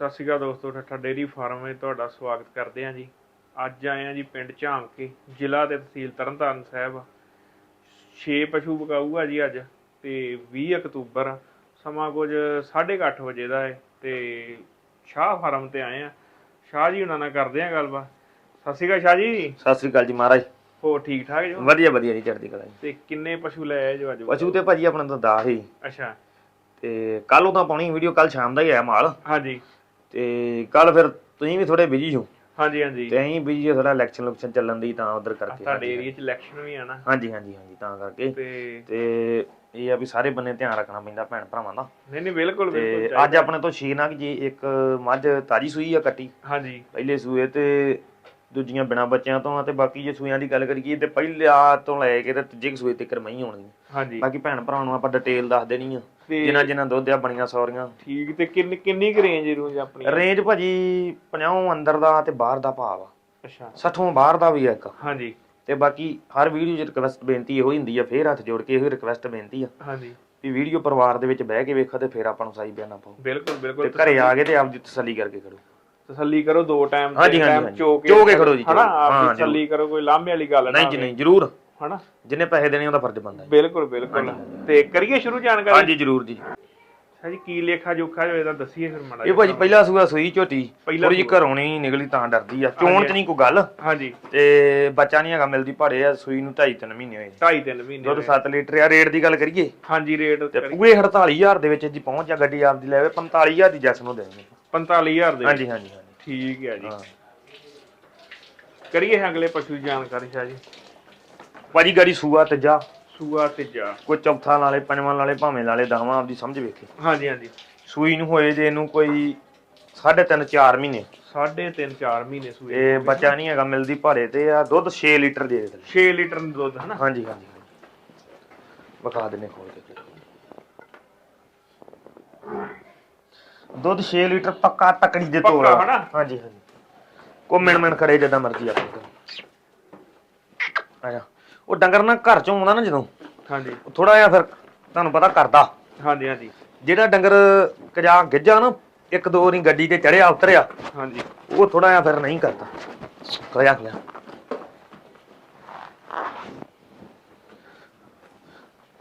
ਸਤਿ ਸ਼੍ਰੀ ਅਕਾਲ ਦੋਸਤੋ ਠੱਠਾ dairy farm ਵਿੱਚ ਤੁਹਾਡਾ ਸਵਾਗਤ ਕਰਦੇ ਹਾਂ ਜੀ। ਅੱਜ ਆਏ ਹਾਂ ਜੀ ਪਿੰਡ ਝਾਂਕੇ ਜ਼ਿਲ੍ਹਾ ਤੇ ਤਹਿਸੀਲ ਤਰਨਤਾਰਨ ਸਾਹਿਬ। 6 ਪਸ਼ੂ ਬਕਾਊਗਾ ਜੀ ਅੱਜ ਤੇ 20 ਅਕਤੂਬਰ ਸਮਾਂ ਕੁਝ 8:30 ਵਜੇ ਦਾ ਹੈ ਤੇ ਸ਼ਾਹ ਫਾਰਮ ਤੇ ਆਏ ਆ ਸ਼ਾਹ ਜੀ ਉਹਨਾਂ ਨਾਲ ਕਰਦੇ ਆ ਗੱਲਬਾਤ। ਸਤਿ ਸ਼੍ਰੀ ਅਕਾਲ ਸ਼ਾਹ ਜੀ। ਸਤਿ ਸ੍ਰੀ ਅਕਾਲ ਜੀ ਮਹਾਰਾਜ। ਹੋਰ ਠੀਕ ਠਾਕ ਜੋ? ਵਧੀਆ ਵਧੀਆ ਜੀ ਚੜ੍ਹਦੀ ਕਲਾ ਜੀ। ਤੇ ਕਿੰਨੇ ਪਸ਼ੂ ਲੈ ਆਏ ਜੋ ਅੱਜ? ਪਸ਼ੂ ਤੇ ਭਾਜੀ ਆਪਣਾ ਤਾਂ ਦਾ ਹੀ ਅੱਛਾ। ਤੇ ਕੱਲ ਉਹ ਤਾਂ ਪਾਉਣੀ ਵੀਡੀਓ ਕੱਲ ਸ਼ਾਮ ਦਾ ਹੀ ਆਇਆ ਮਾਲ। ਹਾਂਜੀ। ਤੇ ਕੱਲ ਫਿਰ ਤੁਸੀਂ ਵੀ ਥੋੜੇ ਬਿਜ਼ੀ ਹੋ। ਹਾਂਜੀ ਹਾਂਜੀ। ਤੇ ਅਸੀਂ ਬਿਜ਼ੀ ਹੋ ਥੋੜਾ ਇਲੈਕਸ਼ਨ ਲੁਕਸ਼ਨ ਚੱਲਣ ਦੀ ਤਾਂ ਉਧਰ ਕਰਕੇ ਤੁਹਾਡੇ ਏਰੀਆ 'ਚ ਇਲੈਕਸ਼ਨ ਵੀ ਆ ਨਾ। ਹਾਂਜੀ ਹਾਂਜੀ ਹਾਂਜੀ ਤਾਂ ਕਰਕੇ। ਤੇ ਤੇ ਇਹ ਆ ਵੀ ਸਾਰੇ ਬੰਨੇ ਧਿਆਨ ਰੱਖਣਾ ਪੈਂਦਾ ਭੈਣ ਭਰਾਵਾਂ ਦਾ। ਨਹੀਂ ਨਹੀਂ ਬਿਲਕੁਲ ਤੇ ਬਿਲਕੁਲ ਅੱਜ ਆਪਣੇ ਤੋਂ ਛੇ ਨਗ ਜੀ ਇੱਕ ਮੱਝ ਤਾਜੀ ਸੂਈ ਆ ਕੱਟੀ। ਹਾਂਜੀ। ਪਹਿਲੇ ਸੂਏ ਤੇ ਦੂਜੀਆਂ ਬਿਨਾ ਬੱਚਿਆਂ ਤੋਂ ਆ ਤੇ ਬਾਕੀ ਜੇ ਸੂਈਆਂ ਦੀ ਗੱਲ ਕਰੀਏ ਤੇ ਪਹਿਲਿਆ ਤੋਂ ਲੈ ਕੇ ਤੇ ਤੀਜੇ ਸੂਏ ਤੱਕ ਮਹੀਂ ਹੋਣੀ ਹਾਂਜੀ। ਬਾਕੀ ਭੈਣ ਭਰਾਵਾਂ ਨੂੰ ਆਪਾਂ ਡਿਟੇਲ ਦੱਸ ਦੇਣੀ ਆ। ਤੇ ਜਿਨ੍ਹਾਂ ਜਿਨ੍ਹਾਂ ਦੁੱਧ ਆ ਬਣੀਆਂ ਸੌਰੀਆਂ। ਠੀਕ ਤੇ ਕਿੰਨੀ ਕਿੰਨੀ ਕੁ ਰੇਂਜ ਰੂੰਜ ਆਪਣੀ ਰੇਂਜ ਭਾਜੀ 50 ਅੰਦਰ ਦਾ ਤੇ ਬਾਹਰ ਦਾ ਭਾਵ ਆ ਅੱਛਾ। 60 ਬਾਹਰ ਦਾ ਵੀ ਆ ਇੱਕ। ਹਾਂਜੀ। ਤੇ ਬਾਕੀ ਹਰ ਵੀਡੀਓ 'ਚ ਰਿਕਵੈਸਟ ਬੇਨਤੀ ਇਹੋ ਹੀ ਹੁੰਦੀ ਆ ਫੇਰ ਹੱਥ ਜੋੜ ਕੇ ਇਹੋ ਰਿਕਵੈਸਟ ਬੇਨਤੀ ਆ। ਹਾਂਜੀ। ਵੀ ਵੀਡੀਓ ਪਰਿਵਾਰ ਦੇ ਵਿੱਚ ਬਹਿ ਕੇ ਵੇਖੋ ਤੇ ਫੇਰ ਆਪਾਂ ਨੂੰ ਸਹੀ ਬਿਆਨਾ ਪਾਓ। ਬਿਲਕੁਲ ਤੇ ਬਿਲਕੁਲ ਘਰੇ ਆ ਕੇ ਤੇ ਆਪਦੀ ਤਸੱਲੀ ਕਰਕੇ ਕਰੋ। ਤਸੱਲੀ ਕਰੋ ਦੋ ਟਾਈਮ ਹਾਂਜੀ, ਹਾਂਜੀ, ਟਾਈਮ ਹਾਂਜੀ। ਚੋ ਕੇ ਚੋ ਕੇ ਖੜੋ ਜੀ, ਹਨਾ। ਹਾਂ, ਆਪਦੀ ਤਸੱਲੀ ਕਰੋ ਕੋਈ ਲਾਂਭੇ ਵਾਲੀ ਗੱਲ ਨਾ ਨਹੀਂ ਜੀ ਨਹੀਂ ਜਰੂਰ। ਹਨਾ? ਜਿੰਨੇ ਪੈਸੇ ਦੇਣੇ ਉਹਦਾ ਫਰਜ਼ ਬਣਦਾ ਜੀ। ਬਿਲਕੁਲ ਬਿਲਕੁਲ। ਤੇ ਕਰੀਏ ਸ਼ੁਰੂ ਜਾਣਕਾਰੀ? ਹਾਂਜੀ ਜਰੂਰ ਜੀ। ਅੱਛਾ ਜੀ ਕੀ ਲੇਖਾ ਜੋਖਾ ਜੋ ਇਹਦਾ ਦੱਸੀਏ ਫਿਰ ਮਾੜਾ ਇਹ ਭਾਜੀ ਪਹਿਲਾ ਸੂਆ ਸੂਈ ਝੋਟੀ ਪਹਿਲਾ ਥੋੜੀ ਜਿਹੀ ਘਰੋਂ ਨਹੀਂ ਨਿਕਲੀ ਤਾਂ ਡਰਦੀ ਆ ਚੋਣ ਚ ਨਹੀਂ ਕੋਈ ਗੱਲ। ਹਾਂਜੀ। ਤੇ ਬੱਚਾ ਨਹੀਂ ਹੈਗਾ ਮਿਲਦੀ ਭਾੜੇ ਆ ਸੂਈ ਨੂੰ 2.5 3 ਮਹੀਨੇ ਹੋਏ। 2.5 3 ਮਹੀਨੇ ਦੁੱਧ 7 ਲੀਟਰ ਆ ਰੇਟ ਦੀ ਗੱਲ ਕਰੀਏ। ਹਾਂਜੀ ਰੇਟ ਤੇ ਪੂਰੇ 48000 ਦੇ ਵਿੱਚ ਜੀ ਪਹੁੰਚ ਜਾ ਗੱਡੀ ਆਪਦੀ ਲੈਵੇ 45000 ਦੀ ਜੈਸ ਨੂੰ ਦੇਣੀ। 45000 ਦੇ ਹਾਂਜੀ ਹਾਂਜੀ ਹਾਂਜੀ। ਠੀਕ ਹੈ ਜੀ। ਕਰੀਏ ਅਗਲੇ ਪਸ਼ੂ ਦੀ ਜਾਣਕਾਰੀ ਸ਼ਾਹ ਜੀ। ਭਾਜੀ ਗਾੜੀ ਸੂਆ ਤੀਜਾ ਸੂਆ ਤੀਜਾ। ਕੋਈ ਚੌਥਾ ਨਾਲੇ ਪੰਜਵਾਂ ਨਾਲੇ ਭਾਵੇਂ ਨਾਲੇ ਦਸਵਾਂ ਆਪਦੀ ਸਮਝ ਵੇਖੇ। ਹਾਂਜੀ ਹਾਂਜੀ। ਸੂਈ ਨੂੰ ਹੋਏ ਜੇ ਇਹਨੂੰ ਕੋਈ 3.5 4 ਮਹੀਨੇ। ਸਾਢੇ 3 4 ਮਹੀਨੇ ਸੂਏ ਇਹ ਬੱਚਾ ਨਹੀਂ ਹੈਗਾ ਮਿਲਦੀ ਭਾੜੇ ਤੇ ਆ ਦੁੱਧ 6 ਲੀਟਰ ਦੇ ਦੇ। 6 ਲੀਟਰ ਦਾ ਦੁੱਧ ਹਨਾ? ਹਾਂਜੀ ਹਾਂਜੀ ਹਾਂਜੀ। ਵਿਖਾ ਦਿੰਨੇ ਖੋਲ ਕੇ ਦੁੱਧ 6 ਲੀਟਰ ਪੱਕਾ ਤਕੜੀ ਦੇ ਪੱਕਾ ਤੋਲਾ ਹਨਾ? ਹਾਂਜੀ ਹਾਂਜੀ। ਕੋ ਮਿਣ ਮਿਣ ਖੜੇ ਜਦਾਂ ਮਰਜ਼ੀ ਆਪਣੇ ਕੋਲ ਆਇਆ ਉਹ ਡੰਗਰ ਨਾ ਘਰ ਚੋਂ ਆਉਂਦਾ ਨਾ ਜਦੋਂ ਹਾਂਜੀ। ਥੋੜਾ ਜਿਹਾ ਫਿਰ ਤੁਹਾਨੂੰ ਪਤਾ ਕਰਦਾ। ਹਾਂਜੀ ਹਾਂਜੀ। ਜਿਹੜਾ ਡੰਗਰ ਕਜਾ ਗਿੱਜਾ ਨਾ ਇੱਕ ਦੋ ਵਾਰੀ ਗੱਡੀ ਤੇ ਚੜਿਆ ਉਤਰਿਆ ਹਾਂਜੀ। ਉਹ ਥੋੜਾ ਜਿਹਾ ਫਿਰ ਨਹੀਂ ਕਰਦਾ। ਕਰਿਆ ਗਿਆ।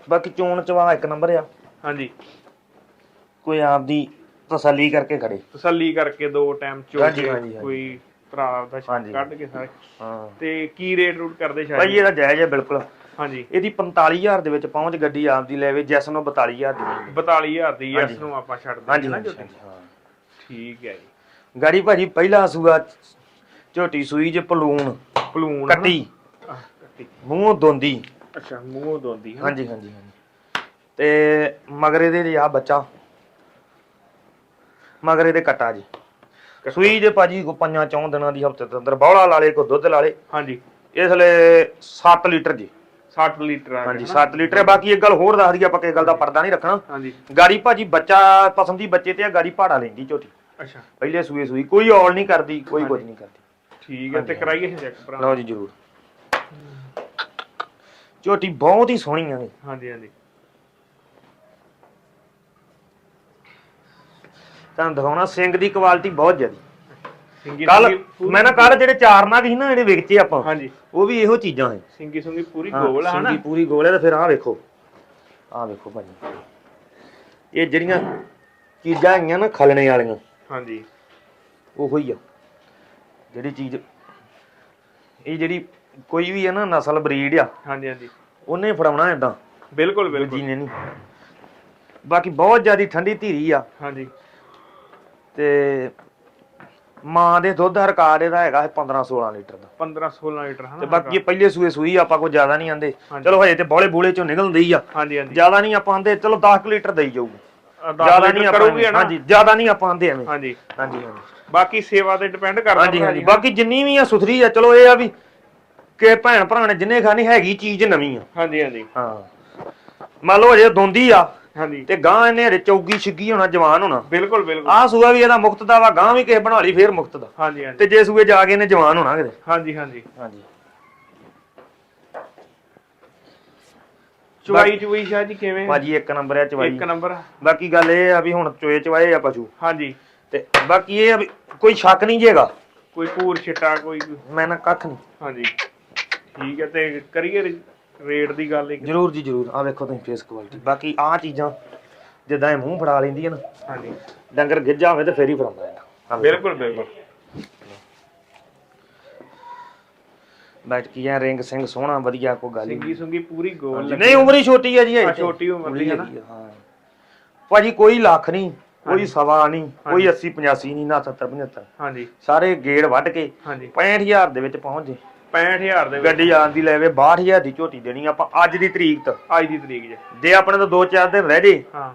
ਬਾਕੀ ਚੋਣ ਚਵਾ ਇੱਕ ਨੰਬਰ ਆ। ਹਾਂਜੀ। ਕੋਈ ਆਪਦੀ ਤਸੱਲੀ ਕਰਕੇ ਖੜੇ। ਤਸੱਲੀ ਕਰਕੇ ਦੋ ਟਾਈਮ ਹਾਂਜੀ। ਕੋਈ ਭਰਾ ਦਾ ਹਾਂਜੀ। ਕੱਢ ਕੇ ਸਾਰੇ। ਹਾਂ। ਤੇ ਕੀ ਰੇਟ ਰੂਟ ਕਰਦੇ ਸ਼ਾਇਦ ਭਾਈ ਇਹਦਾ ਜਾਇਜ਼ ਹੈ ਬਿਲਕੁਲ। ਹਾਂਜੀ। ਇਹਦੀ 45000 ਦੇ ਵਿੱਚ ਪਹੁੰਚ ਗੱਡੀ ਆਪਦੀ ਲੈਵੇ ਜੈਸ ਨੂੰ 42000 ਦੀ ਮਿਲਦੀ। 42000 ਦੀ ਹਾਂਜੀ। ਇਸ ਨੂੰ ਆਪਾਂ ਛੱਡ ਹਾਂਜੀ ਦਿੰਦੇ ਨਾ ਹਾਂਜੀ ਜੋ ਹਾਂਜੀ, ਹਾਂ। ਠੀਕ ਹੈ ਜੀ। ਗਾੜੀ ਭਾਜੀ ਪਹਿਲਾ ਸੂਆ ਝੋਟੀ ਸੂਈ ਚ ਪਲੂਣ ਪਲੂਣ ਕੱਟੀ। ਆਹ, ਕੱਟੀ। ਮੂੰਹ ਦੋਂਦੀ। ਅੱਛਾ ਮੂੰਹ ਦੋਂਦੀ ਹਨਾ? ਹਾਂਜੀ ਹਾਂਜੀ ਹਾਂਜੀ। ਤੇ ਮਗਰੇ ਦੇ ਆ ਬੱਚਾ। ਮਗਰੇ ਦੇ ਕਟਾ ਜੀ। ਸੂਈ ਦੇ ਭਾਜੀ ਕੋ ਪੰਜਾਂ ਚੌਂ ਦਿਨਾਂ ਦੀ ਹਫ਼ਤੇ ਦੇ ਅੰਦਰ ਬੌਲਾ ਲਾਲੇ ਕੋ ਦੁੱਧ ਲਾਲੇ ਹਾਂਜੀ। ਇਸ ਲਈ 7 ਲੀਟਰ ਜੀ। 60 ਲੀਟਰ ਆ ਹਾਂਜੀ ਗਿਆ 7 ਲੀਟਰ ਹੈ। ਬਾਕੀ ਇੱਕ ਗੱਲ ਹੋਰ ਦੱਸ ਦਈਏ ਆਪਾਂ ਕਿਸੇ ਗੱਲ ਦਾ ਪਰਦਾ ਨਹੀਂ ਰੱਖਣਾ। ਹਾਂਜੀ। ਗਾੜੀ ਭਾਜੀ ਬੱਚਾ ਪਸੰਦੀ ਬੱਚੇ ਤੇ ਆ ਗਾੜੀ ਭਾੜਾ ਲੈਂਦੀ ਝੋਟੀ। ਅੱਛਾ। ਪਹਿਲੇ ਸੂਏ ਸੂਈ ਕੋਈ ਔਲ ਨਹੀਂ ਕਰਦੀ ਕੋਈ ਕੁਝ ਨਹੀਂ ਕਰਦੀ। ਠੀਕ ਹੈ ਤੇ ਕਰਾਈਏ ਚੈੱਕ ਭਰਾ। ਲਓ ਜੀ ਜਰੂਰ। ਝੋਟੀ ਬਹੁਤ ਹੀ ਸੋਹਣੀ ਆ। ਹਾਂਜੀ ਹਾਂਜੀ। ਤੁਹਾਨੂੰ ਦਿਖਾਉਣਾ ਸਿੰਘ ਦੀ ਕੁਆਲਿਟੀ ਬਹੁਤ ਜ਼ਿਆਦੀ। ਸਿੰਗੀ ਕੱਲ ਸੁੰਗੀ ਮੈਂ ਨਾ ਕੱਲ ਜਿਹੜੇ ਚਾਰ ਨਗ ਸੀ ਨਾ ਜਿਹੜੇ ਵੇਚੇ ਆਪਾਂ ਹਾਂਜੀ। ਉਹ ਵੀ ਇਹੋ ਚੀਜ਼ਾਂ ਹੈ ਸਿੰਗੀ ਸੁੰਗੀ ਪੂਰੀ ਹਾਂ, ਗੋਲ ਆ ਹਨਾ? ਸਿੰਗੀ ਪੂਰੀ ਗੋਲ ਹੈ ਤੇ ਫਿਰ ਆਹ ਵੇਖੋ। ਆਹ ਵੇਖੋ ਭਾਜੀ। ਇਹ ਜਿਹੜੀਆਂ ਚੀਜ਼ਾਂ ਹੈਗੀਆਂ ਨਾ ਖਲਣੇ ਵਾਲੀਆਂ ਹਾਂਜੀ। ਉਹੋ ਹੀ ਆ। ਜਿਹੜੀ ਚੀਜ਼ ਇਹ ਜਿਹੜੀ ਕੋਈ ਵੀ ਹੈ ਨਾ ਨਸਲ ਬਰੀਡ ਆ ਹਾਂਜੀ ਹਾਂਜੀ। ਉਹਨੇ ਫੜਾਉਣਾ ਇਦਾਂ ਬਿਲਕੁਲ ਬਿਲਕੁਲ। ਨੇ ਨਹੀਂ। ਬਾਕੀ ਬਹੁਤ ਜ਼ਿਆਦੀ ਠੰਡੀ ਧੀਰੀ ਆ। ਹਾਂਜੀ। ਤੇ ਮਾਂ ਦੇ ਦੁੱਧ ਦਾ ਰਿਕਾਰਡ ਇਹਦਾ ਹੈਗਾ 15 16 ਲੀਟਰ ਦਾ। 15 16 ਲੀਟਰ ਹਨਾ? ਤੇ ਬਾਕੀ ਪਹਿਲੇ ਸੂਏ ਸੂਈ ਆਪਾਂ ਕੋਈ ਜ਼ਿਆਦਾ ਨਹੀਂ ਆਂਦੇ। ਹਾਂਜੀ। ਚਲੋ ਹਜੇ ਤੇ ਬੋਲੇ ਬੂਲੇ ਚੋਂ ਨਿਕਲਦੀ ਆ। ਹਾਂਜੀ ਹਾਂਜੀ। ਜ਼ਿਆਦਾ ਨਹੀਂ ਆਪਾਂ ਆਂਦੇ ਚਲੋ 10 ਕੁ ਲੀਟਰ ਦੇਈ ਜਾਊਗੀ। ਜ਼ਿਆਦਾ ਨਹੀਂ ਆਪਾਂ ਕਰੂਗੀ ਹਨਾ? ਹਾਂਜੀ ਜ਼ਿਆਦਾ ਨਹੀਂ ਆਪਾਂ ਆਂਦੇ ਐਵੇਂ। ਹਾਂਜੀ। ਹਾਂਜੀ ਹਾਂਜੀ। ਬਾਕੀ ਸੇਵਾ ਤੇ ਡਿਪੈਂਡ ਕਰਦਾ ਹਾਂਜੀ ਹਾਂਜੀ। ਬਾਕੀ ਜਿੰਨੀ ਵੀ ਆ ਸੁਥਰੀ ਆ ਚਲੋ ਇਹ ਆ ਵੀ ਕਿ ਭੈਣ ਭਰਾ ਨੇ ਜਿੰਨੇ ਖਾਣੀ ਹੈਗੀ ਚੀਜ਼ ਨਵੀਂ ਆ। ਹਾਂਜੀ ਹਾਂਜੀ। ਹਾਂ। ਮੰਨ ਲਓ ਜੇ ਦੋਂਦੀ ਆ। ਹਾਂਜੀ। ਤੇ ਗਾਂ ਇਹਨੇ ਚੌਗੀ ਛਿੱਗੀ ਹੋਣਾ ਜਵਾਨ ਹੋਣਾ। ਬਿਲਕੁਲ ਬਿਲਕੁਲ। ਆਹ ਸੂਆ ਵੀ ਇਹਦਾ ਮੁਕਤ ਦਾ ਵਾ ਗਾਂ ਵੀ ਕਿਸੇ ਬਣਾ ਲਈ ਫੇਰ ਮੁਕਤ ਦਾ। ਹਾਂਜੀ ਹਾਂਜੀ। ਤੇ ਜੇ ਸੂਏ ਜਾ ਕੇ ਇਹਨੇ ਜਵਾਨ ਹੋਣਾ ਕਿਤੇ। ਹਾਂਜੀ ਹਾਂਜੀ। ਹਾਂਜੀ। ਚੁਆਈ ਚੁਈ ਸ਼ਾਹ ਜੀ ਕਿਵੇਂ? ਭਾਜੀ ਇੱਕ ਨੰਬਰ ਆ ਚਵਾਈ ਇੱਕ ਨੰਬਰ ਬਾਕੀ ਗੱਲ ਇਹ ਆ ਵੀ ਹੁਣ ਚੋਏ ਚਵਾਏ ਆ ਪਸ਼ੂ। ਹਾਂਜੀ। ਤੇ ਬਾਕੀ ਇਹ ਆ ਵੀ ਕੋਈ ਸ਼ੱਕ ਨਹੀਂ ਜੇਗਾ ਕੋਈ ਪੂਰ ਛਿੱਟਾ ਕੋਈ ਮੈਂ ਨਾ ਕੱਖ ਨਹੀਂ। ਹਾਂਜੀ। ਠੀਕ ਹੈ ਤੇ ਕਰੀਏ ਰੇਟ ਦੀ ਗੱਲ ਇੱਕ ਜਰੂਰ ਜੀ ਜਰੂਰ। ਆ ਵੇਖੋ ਤੁਸੀਂ ਫੇਸ ਕੁਆਲਿਟੀ ਬਾਕੀ ਆ ਚੀਜ਼ਾਂ ਜਿੱਦਾਂ ਇਹ ਮੂੰਹ ਫੜਾ ਲੈਂਦੀ ਹੈ ਨਾ ਹਾਂਜੀ। ਡੰਗਰ ਗਿੱਜਾ ਹੋਵੇ ਤੇ ਫੇਰ ਹੀ ਫੜਾਉਂਦਾ ਵੇਖੋ। ਬਿਲਕੁਲ ਬਿਲਕੁਲ। ਬੈਠ ਕੀ ਆ ਰਿੰਗ ਸਿੰਘ ਸੋਹਣਾ ਵਧੀਆ ਕੋਈ ਗੱਲ ਸਿੰਗੀ ਸੁੰਗੀ ਪੂਰੀ ਗੋਲ ਲੱਗੀ ਨਹੀਂ ਉਮਰ ਹੀ ਛੋਟੀ ਹੈ ਜੀ ਇਹ ਆ। ਛੋਟੀ ਉਮਰ ਦੀ ਹੈ ਨਾ। ਆ, ਹਾਂ। ਭਾਜੀ ਕੋਈ ਲੱਖ ਨਹੀਂ ਕੋਈ। ਸਵਾ ਨਹੀਂ ਕੋਈ ਹਾਂਜੀ। 80 85 ਨਹੀਂ ਨਾ 70 75 ਹਾਂਜੀ। ਸਾਰੇ ਗੇੜ ਵੱਢ ਕੇ ਹਾਂਜੀ। 65000 ਦੇ ਵਿੱਚ ਪਹੁੰਚ ਜੇ। 65000 ਦੇ ਵਿੱਚ। ਗੱਡੀ ਆਣ ਦੀ ਲੈਵੇ 62000 ਦੀ ਝੋਟੀ ਦੇਣੀ ਆਪਾਂ ਅੱਜ ਦੀ ਤਰੀਕ ਤੋਂ। ਅੱਜ ਦੀ ਤਰੀਕ ਜੇ। ਜੇ ਆਪਣੇ ਤੋਂ 2-4 ਦਿਨ ਰਹਿ ਜੇ ਹਾਂ।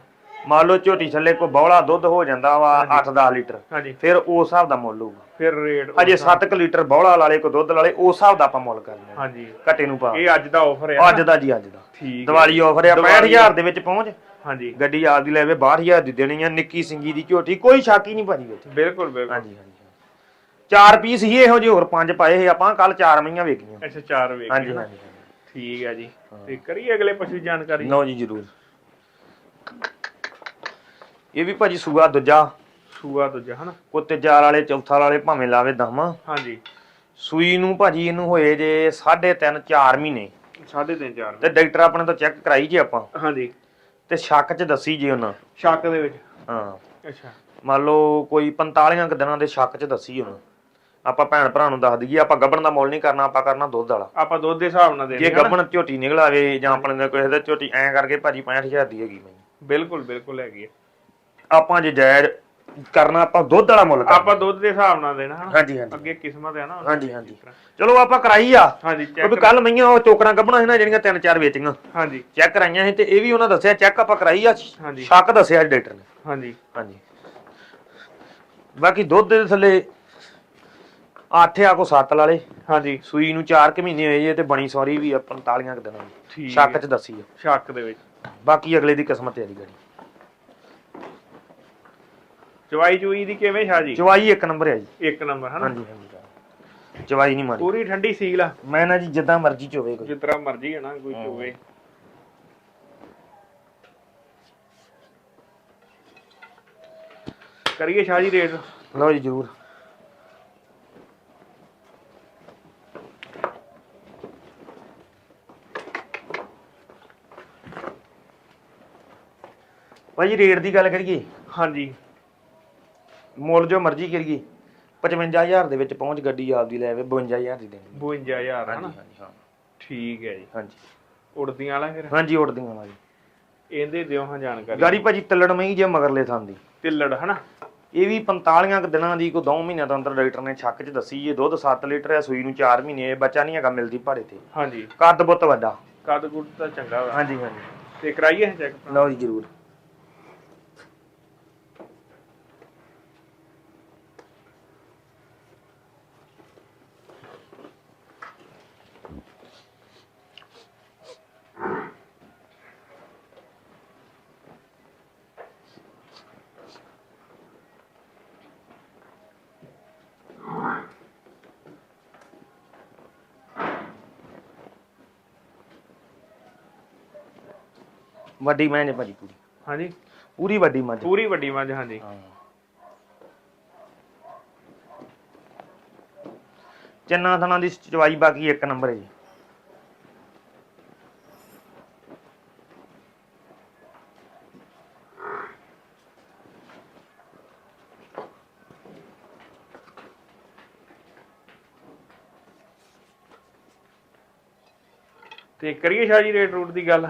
ਮੰਨ ਲਓ ਝੋਟੀ ਥੱਲੇ ਕੋਈ ਬੌਲਾ ਦੁੱਧ ਹੋ ਜਾਂਦਾ ਵਾ 8-10 ਲੀਟਰ ਹਾਂਜੀ। ਫਿਰ ਉਸ ਹਿਸਾਬ ਦਾ ਮੁੱਲ ਹੋਊਗਾ। ਫਿਰ ਰੇਟ ਅਜੇ 7 ਲੀਟਰ ਬੌਲਾ ਲਾਲੇ ਕੋ ਦੁੱਧ ਲਾਲੇ ਉਸ ਹਿਸਾਬ ਦਾ ਆਪਾਂ ਮੁੱਲ ਕਰਨਾ ਹੈ। ਹਾਂਜੀ। ਘੱਟੇ ਨੂੰ ਪਾ। ਇਹ ਅੱਜ ਦਾ ਆਫਰ ਹੈ ਅੱਜ ਦਾ ਜੀ ਅੱਜ ਦਾ। ਠੀਕ ਹੈ। ਦੀਵਾਲੀ ਆਫਰ ਦੀਵਾਲੀ 65000 ਦੇ ਵਿੱਚ ਪਹੁੰਚ। ਹਾਂਜੀ। ਗੱਡੀ ਆਪਦੀ ਲੈਵੇ 62000 ਦੀ ਦੇਣੀ ਆ ਨਿੱਕੀ ਸਿੰਗੀ ਦੀ ਝੋਟੀ ਕੋਈ ਸ਼ੱਕ ਹੀ ਨਹੀਂ ਭਾਜੀ ਵਿੱਚ। ਬਿਲਕੁਲ ਬਿਲਕੁਲ। ਹਾਂਜੀ ਹਾਂਜੀ। ਚਾਰ ਪੀਸ ਹੀ ਇਹੋ ਜਿਹੇ ਹੋਰ ਪੰਜ ਪਾਏ ਸੀ ਆਪਾਂ ਕੱਲ ਚਾਰ ਮਈਆਂ ਵੇਖੀਆਂ ਅੱਛਾ ਚਾਰ ਵੇਖ ਹਾਂਜੀ। ਹਾਂਜੀ ਠੀਕ ਹੈ ਜੀ। ਤੇ ਕਰੀਏ ਅਗਲੇ ਪਸ਼ੂ ਦੀ ਜਾਣਕਾਰੀ? ਨੋ ਜੀ ਜਰੂਰ। ਇਹ ਵੀ ਭਾਜੀ ਸੂਆ ਦੂਜਾ। ਸੂਆ ਦੂਜਾ ਹਨਾ? ਕੋ ਤੀਜਾ ਵਾਲੇ ਚੌਥਾ ਵਾਲੇ ਭਾਵੇਂ ਲਾਵੇ ਦਮਾ। ਹਾਂਜੀ। ਸੂਈ ਨੂੰ ਭਾਜੀ ਇਹਨੂੰ ਹੋਏ ਜੇ 3.5 4 ਮਹੀਨੇ। ਸਾਢੇ ਤਿੰਨ ਚਾਰ ਤੇ ਡਾਕਟਰ ਆਪਣੇ ਤੋਂ ਚੈੱਕ ਕਰਾਈ ਜੇ ਆਪਾਂ। ਹਾਂਜੀ। ਤੇ ਸ਼ੱਕ ਚ ਦੱਸੀ ਜੇ ਉਹਨਾਂ। ਸ਼ੱਕ ਦੇ ਵਿੱਚ? ਹਾਂ। ਅੱਛਾ। ਮੰਨ ਲਓ ਕੋਈ 45 ਕੁ ਦਿਨਾਂ ਦੇ ਸ਼ੱਕ ਚ ਦੱਸੀ ਉਹਨਾਂ। ਆਪਾਂ ਭੈਣ ਭਰਾ ਨੂੰ ਦੱਸ ਦਈਏ ਆਪਾਂ ਗੱਬਣ ਦਾ ਮੁੱਲ ਨਹੀਂ ਕਰਨਾ ਆਪਾਂ ਕਰਨਾ ਦੁੱਧ ਵਾਲਾ। ਆਪਾਂ ਦੁੱਧ ਦੇ ਹਿਸਾਬ ਨਾਲ ਜੇ ਦੇਣੀ ਹੈ ਨਾ? ਗੱਬਣ ਝੋਟੀ ਨਿਕਲ ਆਵੇ ਜਾਂ ਆਪਣੇ ਨਾਲ ਕੋਈ ਇਹਦਾ ਝੋਟੀ ਐਂ ਕਰਕੇ ਭਾਜੀ 65000 ਦੀ ਹੈਗੀ ਮੈਂ ਬਿਲਕੁਲ ਬਿਲਕੁਲ ਹੈਗੀ ਆਪਾਂ ਜੇ ਜਾਇਜ਼ ਕਰਨਾ ਆਪਾਂ ਦੁੱਧ ਵਾਲਾ ਮੁੱਲ ਕਰਨਾ। ਆਪਾਂ ਦੁੱਧ ਦੇ ਹਿਸਾਬ ਨਾਲ ਦੇਣਾ ਹਨਾ? ਹਾਂਜੀ ਹਾਂਜੀ। ਅੱਗੇ ਕਿਸਮਤ ਹੈ ਨਾ। ਹਾਂਜੀ ਹਾਂਜੀ। ਚਲੋ ਆਪਾਂ ਕਰਾਈ ਆ। ਹਾਂਜੀ ਕਿਉਂਕਿ ਚੈੱਕ ਕੱਲ ਮਈਆਂ ਉਹ ਚੋਕਰਾਂ ਗੱਬਣਾ ਸੀ ਨਾ ਜਿਹੜੀਆਂ ਤਿੰਨ ਚਾਰ ਵੇਚੀਆਂ। ਹਾਂਜੀ। ਚੈੱਕ ਕਰਾਈਆਂ ਸੀ ਤੇ ਇਹ ਵੀ ਉਹਨਾਂ ਦੱਸਿਆ ਚੈੱਕ ਆਪਾਂ ਕਰਾਈ ਆ। ਹਾਂਜੀ। ਸ਼ੱਕ ਦੱਸਿਆ ਡਾਕਟਰ ਨੇ। ਹਾਂਜੀ। ਹਾਂਜੀ। ਬਾਕੀ ਦੁੱਧ ਦੇ ਥੱਲੇ 8 ਆ ਕੋ 7 ਵਾਲੇ ਹਾਂਜੀ ਸੂਈ ਨੂੰ 4 ਕੁ ਮਹੀਨੇ ਹੋਏ ਜੇ ਤੇ ਬਣੀ ਸੌਰੀ ਵੀ ਆ 45 ਕੁ ਦਿਨਾਂ ਦੀ ਠੀਕ ਸ਼ੱਕ। ਚ ਦੱਸੀ ਆ। ਸ਼ੱਕ ਦੇ ਵਿੱਚ। ਬਾਕੀ ਅਗਲੇ ਦੀ ਕਿਸਮਤ ਹੈ ਦੀ ਗੜੀ। ਚਵਾਈ ਚੂਈ ਦੀ ਕਿਵੇਂ ਸ਼ਾਹ ਜੀ? ਚਵਾਈ ਇੱਕ ਨੰਬਰ ਹੈ ਜੀ। ਇੱਕ ਨੰਬਰ ਹਨਾ? ਹਾਂਜੀ ਹਾਂਜੀ ਚਵਾਈ ਨਹੀਂ ਮਾਰੀ। ਪੂਰੀ ਠੰਡੀ ਸੀਲ ਆ। ਮੈਂ ਨਾ ਜੀ ਜਿੱਦਾਂ ਮਰਜ਼ੀ ਚੋਵੇ ਕੋਈ। ਜਿਸ ਤਰ੍ਹਾਂ ਮਰਜ਼ੀ ਹੈ ਨਾ ਕੋਈ ਚੋਵੇ। ਕਰੀਏ ਸ਼ਾਹ ਜੀ ਰੇਟ। ਲਓ ਜੀ ਜਰੂਰ। ਭਾਜੀ ਰੇਟ ਦੀ ਗੱਲ ਕਰੀਏ। ਹਾਂਜੀ। ਮੁੱਲ ਜੋ ਮਰਜ਼ੀ ਕਰੀਏ 55000 ਦੇ ਵਿੱਚ ਪਹੁੰਚ ਗੱਡੀ ਆਪਦੀ ਲੈ ਆਵੇ 52000 ਦੀ ਦੇਣੀ। 52000 ਹਨਾ? ਹਾਂਜੀ ਹਾਂਜੀ ਹਾਂ। ਠੀਕ ਹੈ ਜੀ। ਹਾਂਜੀ। ਉੜਦੀਆਂ ਵਾਲਾ ਫਿਰ? ਹਾਂਜੀ ਉੜਦੀਆਂ ਵਾਲੀ ਇਹਦੇ ਦਿਓ ਹਾਂ ਜਾਣਕਾਰੀ। ਗਾੜੀ ਭਾਜੀ ਤੱਲੜ ਮਈ ਜੇ ਮਗਰਲੇ ਥਾਂ ਦੀ। ਤਿੱਲੜ ਹਨਾ? ਇਹ ਵੀ 45 ਕੁ ਦਿਨਾਂ ਦੀ ਕੋ 2 ਮਹੀਨਿਆਂ ਤੋਂ ਅੰਦਰ ਡਾਕਟਰ ਨੇ ਛੱਕ 'ਚ ਦੱਸੀ ਜੇ ਦੁੱਧ 7 ਲੀਟਰ ਹੈ ਸੂਈ ਨੂੰ 4 ਮਹੀਨੇ ਇਹ ਬੱਚਾ ਨਹੀਂ ਹੈਗਾ ਮਿਲਦੀ ਭਾੜੇ ਤੇ। ਹਾਂਜੀ। ਕੱਦ ਬੁੱਤ ਵੱਡਾ। ਕੱਦ ਕੁੱਦ ਤਾਂ ਚੰਗਾ ਵਾ। ਹਾਂਜੀ ਹਾਂਜੀ। ਤੇ ਕਰਾਈਏ ਚੈੱਕ ਲਓ ਜੀ ਜਰੂਰ। ਵੱਡੀ ਮੈਂ ਨੇ ਭਾਜੀ ਪੂਰੀ। ਹਾਂਜੀ। ਪੂਰੀ ਵੱਡੀ ਮੱਝ ਪੂਰੀ ਵੱਡੀ ਮੱਝ ਹਾਂਜੀ। ਹਾਂ। ਚੰਨਾ ਥਣਾ ਦੀ ਚਵਾਈ ਬਾਕੀ ਇੱਕ ਨੰਬਰ ਹੈ ਜੀ। ਤੇ ਕਰੀਏ ਸ਼ਾਹ ਜੀ ਰੇਟ ਰੂਟ ਦੀ ਗੱਲ?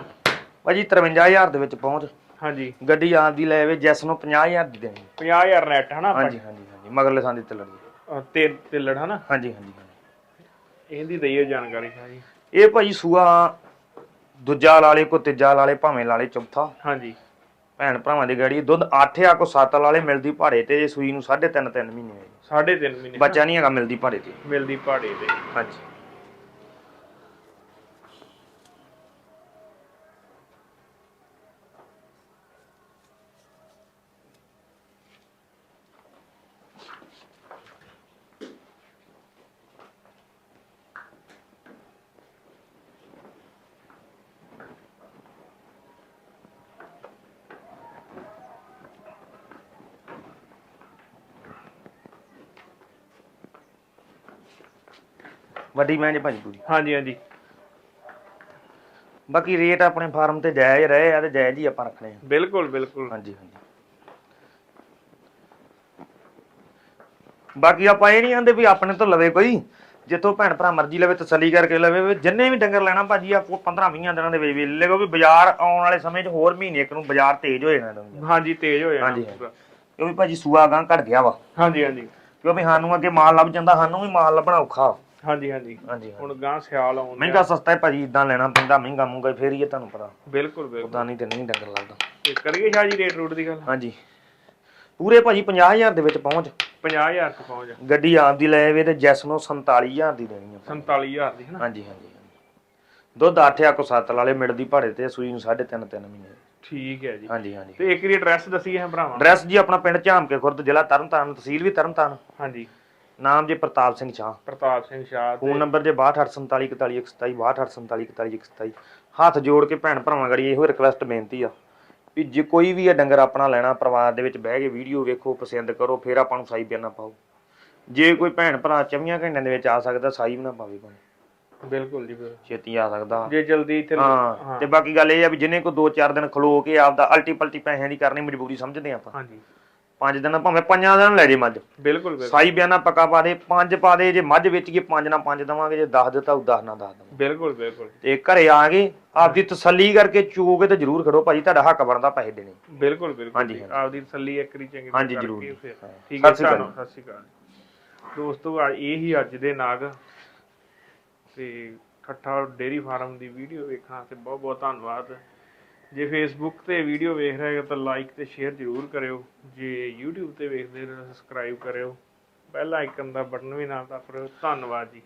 ਭਾਜੀ 53000 ਦੇ ਵਿੱਚ ਪਹੁੰਚ। ਹਾਂਜੀ। ਗੱਡੀ ਆਪਦੀ ਲੈ ਆਵੇ ਜੈਸ ਨੂੰ 50000 ਦੀ ਦੇਣੀ। 50000 ਨੈਟ ਹਨਾ ਹਾਂਜੀ ਹਾਂਜੀ ਹਾਂਜੀ ਮਗਰਲੇ ਥਾਂ ਦੀ ਤਲੜ ਦੀ ਤੇ ਤਿੱਲੜ ਹਨਾ? ਹਾਂਜੀ ਹਾਂਜੀ ਹਾਂਜੀ। ਇਹਦੀ ਦਈਏ ਜਾਣਕਾਰੀ ਸ਼ਾਹ ਜੀ ਇਹ ਭਾਜੀ ਸੂਆ ਦੂਜਾ ਲਾਲੇ ਕੋ ਤੀਜਾ ਲਾਲੇ ਭਾਵੇਂ ਲਾਲੇ ਚੌਥਾ। ਹਾਂਜੀ। ਭੈਣ ਭਰਾਵਾਂ ਦੀ ਗਾੜੀ ਦੁੱਧ 8 ਆ ਕੋ 7 ਲਾਲੇ ਮਿਲਦੀ ਭਾੜੇ ਤੇ ਜੇ ਸੂਈ ਨੂੰ 3.5 3 ਮਹੀਨੇ ਹੋਏ। ਸਾਢੇ ਤਿੰਨ ਮਹੀਨੇ। ਬੱਚਾ ਨਹੀਂ ਹੈਗਾ ਮਿਲਦੀ ਭਾੜੇ ਤੇ। ਮਿਲਦੀ ਪਹਾੜੇ ਤੇ। ਹਾਂਜੀ। ਵੱਡੀ ਮੈਂ ਜੇ ਭਾਜੀ ਪੂਰੀ। ਹਾਂਜੀ ਹਾਂਜੀ। ਬਾਕੀ ਰੇਟ ਆਪਣੇ ਫਾਰਮ ਤੇ ਜਾਇਜ਼ ਰਹੇ ਆ ਤੇ ਜਾਇਜ਼ ਹੀ ਆਪਾਂ ਰੱਖਣੇ ਆ। ਬਿਲਕੁਲ ਬਿਲਕੁਲ। ਹਾਂਜੀ ਹਾਂਜੀ। ਬਾਕੀ ਆਪਾਂ ਇਹ ਨਹੀਂ ਆਂਦੇ ਵੀ ਆਪਣੇ ਤੋਂ ਲਵੇ ਕੋਈ ਜਿੱਥੋਂ ਭੈਣ ਭਰਾ ਮਰਜ਼ੀ ਲਵੇ ਤਸੱਲੀ ਕਰਕੇ ਲਵੇ ਜਿੰਨੇ ਵੀ ਡੰਗਰ ਲੈਣਾ ਭਾਜੀ ਆ 15 20 ਦਿਨਾਂ ਦੇ ਵਿੱਚ ਵੀ ਲੈ ਲਓ ਵੀ ਬਾਜ਼ਾਰ ਆਉਣ ਵਾਲੇ ਸਮੇਂ 'ਚ ਹੋਰ ਮਹੀਨੇ ਇੱਕ ਨੂੰ ਬਾਜ਼ਾਰ ਤੇਜ਼ ਹੋ ਜਾਣਾ ਹਾਂਜੀ ਤੇਜ਼ ਹੋ ਜਾਣਾ। ਕਿਉਂਕਿ ਭਾਜੀ ਸੂਆ ਗਾਂ ਘਟ ਗਿਆ ਵਾ। ਹਾਂਜੀ ਹਾਂਜੀ। ਕਿਉਂਕਿ ਸਾਨੂੰ ਅੱਗੇ ਮਾਲ ਲੱਭ ਜਾਂਦਾ ਸਾਨੂੰ ਵੀ ਮਾਲ ਲੱਭਣਾ ਔਖਾ। ਹਾਂਜੀ ਹਾਂਜੀ। ਹੁਣ ਗਾਂ ਸਿਆਲ ਆਉਂਦਾ ਮਹਿੰਗਾ ਸਸਤਾ ਹੈ ਭਾਜੀ ਇਦਾਂ ਲੈਣਾ ਪੈਂਦਾ ਮਹਿੰਗਾ ਮੁੰਗਾ ਫੇਰ ਹੀ ਹੈ ਤੁਹਾਨੂੰ ਪਤਾ। ਬਿਲਕੁਲ ਬਿਲਕੁਲ। ਉਦਾਂ ਨਹੀਂ ਤੇ ਨਹੀਂ ਡੰਗਰ ਲੱਗਦਾ। ਤੇ ਕਰੀਏ ਸ਼ਾਹ ਜੀ ਰੇਟ ਰੂਟ ਦੀ ਗੱਲ? ਹਾਂਜੀ। ਪੂਰੇ ਭਾਜੀ 50000 ਦੇ ਵਿੱਚ ਪਹੁੰਚ। 50000 ਤੱਕ ਪਹੁੰਚ। ਗੱਡੀ ਆਪ ਦੀ ਲੈ ਆਵੇ ਤੇ ਜੈਸ ਨੂੰ 47000 ਦੀ ਦੇਣੀ ਆ 47000 ਦੀ ਹੈ ਨਾ ਹਾਂਜੀ ਹਾਂਜੀ। ਦੁੱਧ 8 ਕੋ 7 ਵਾਲੇ ਦੀ ਭਾੜੇ ਤੇ ਸੂਈ ਨੂੰ 3.5 3 ਮਹੀਨੇ ਠੀਕ ਹੈ ਜੀ। ਹਾਂਜੀ ਹਾਂਜੀ। ਤੇ ਇੱਕ ਵਾਰੀ ਐਡਰੈਸ ਦੱਸੀਏ ਹਾਂ ਭਰਾਵਾਂ ਐਡਰੈਸ ਜੀ ਆਪਣਾ ਪਿੰਡ ਝਾਮਕੇ ਖੁਰਦ ਜ਼ਿਲ੍ਹਾ ਤਰਨਤਾਰਨ ਤਹਿਸੀਲ ਵੀ ਤਰਨਤਾਰਨ। ਹਾਂਜੀ। ਨਾਮ ਜੀ ਪ੍ਰਤਾਪ ਸਿੰਘ ਸ਼ਾਹ। ਪ੍ਰਤਾਪ ਸਿੰਘ ਸ਼ਾਹ ਫੋਨ ਨੰਬਰ ਜੇ 6247414127 6247414127 ਹੱਥ ਜੋੜ ਕੇ ਭੈਣ ਭਰਾਵਾਂ ਗੜੀ ਇਹੋ ਰਿਕਵੈਸਟ ਬੇਨਤੀ ਆ ਵੀ ਜੇ ਕੋਈ ਵੀ ਇਹ ਡੰਗਰ ਆਪਣਾ ਲੈਣਾ ਪਰਿਵਾਰ ਦੇ ਵਿੱਚ ਬਹਿ ਕੇ ਵੀਡੀਓ ਵੇਖੋ ਪਸੰਦ ਕਰੋ ਫਿਰ ਆਪਾਂ ਨੂੰ ਸਾਈ ਬਿਆਨਾ ਪਾਓ। ਜੇ ਕੋਈ ਭੈਣ ਭਰਾ 24 ਘੰਟਿਆਂ ਦੇ ਵਿੱਚ ਆ ਸਕਦਾ ਸਾਈ ਵੀ ਨਾ ਪਾਵੇ ਭਾਵੇਂ। ਬਿਲਕੁਲ ਜੀ ਬਿਲਕੁਲ। ਛੇਤੀ ਆ ਸਕਦਾ। ਜੇ ਜਲਦੀ ਇੱਥੇ ਹਾਂ ਤੇ ਬਾਕੀ ਗੱਲ ਇਹ ਆ ਵੀ ਜਿਹਨੇ ਕੋ 2-4 ਦਿਨ ਖਲੋ ਕੇ ਆਪਦਾ ਅਲਟੀ ਪਲਟੀ ਪੈਸਿਆਂ ਦੀ ਕਰਨੀ ਮਜਬੂਰੀ ਸਮਝਦੇ ਆਪਾਂ। ਹਾਂਜੀ। ਪੰਜ ਦਿਨ ਭਾਵੇਂ ਪੰਜਾਂ ਦਿਨ ਲੈ ਜੇ ਮੱਝ। ਬਿਲਕੁਲ ਬਿਲਕੁਲ। ਸਾਈ ਬਿਆਨਾ ਪੱਕਾ ਪਾ ਦੇ ਪੰਜ ਪਾ ਦੇ ਜੇ ਮੱਝ ਵੇਚ ਕੇ ਪੰਜ ਨਾ ਪੰਜ ਦਵਾਂਗੇ ਜੇ 10 ਦਿੱਤਾ ਉਹ 10 ਨਾ 10 ਦਵਾਂਗੇ। ਬਿਲਕੁਲ ਬਿਲਕੁਲ। ਤੇ ਘਰੇ ਆ ਗਏ ਆਪਦੀ ਤਸੱਲੀ ਕਰਕੇ ਚੋ ਕੇ ਤੇ ਜ਼ਰੂਰ ਖੜੋ ਭਾਜੀ ਤੁਹਾਡਾ ਹੱਕ ਬਣਦਾ ਪੈਸੇ ਦੇਣੇ। ਬਿਲਕੁਲ ਬਿਲਕੁਲ। ਆਪਦੀ ਤਸੱਲੀ ਇੱਕ ਵਾਰੀ ਚੰਗੀ ਹਾਂਜੀ, ਜ਼ਰੂਰ। ਠੀਕ ਹੈ ਸਤਿ ਸ਼੍ਰੀ ਅਕਾਲ। ਤੁਹਾਨੂੰ ਸਤਿ ਸ਼੍ਰੀ ਅਕਾਲ। ਦੋਸਤੋ ਇਹ ਹੀ ਅੱਜ ਦੇ ਨਾਗ। ਤੇ ਠੱਠਾ ਡੇਰੀ ਫਾਰਮ ਦੀ ਵੀਡੀਓ ਵੇਖਾਂ ਤੇ ਬਹੁਤ ਬਹੁਤ ਧੰਨਵਾਦ। ਜੇ ਫੇਸਬੁੱਕ ਤੇ ਵੀਡੀਓ ਵੇਖ ਰਹੇ ਹੋ ਤਾਂ ਲਾਈਕ ਤੇ ਸ਼ੇਅਰ ਜ਼ਰੂਰ ਕਰਿਓ। ਜੇ YouTube ਤੇ ਵੇਖਦੇ ਹੋ ਤਾਂ ਸਬਸਕ੍ਰਾਈਬ ਕਰਿਓ। ਬੈਲ ਆਈਕਨ ਦਾ ਬਟਨ ਵੀ ਨਾਲ ਦਬਾਓ ਧੰਨਵਾਦ ਜੀ।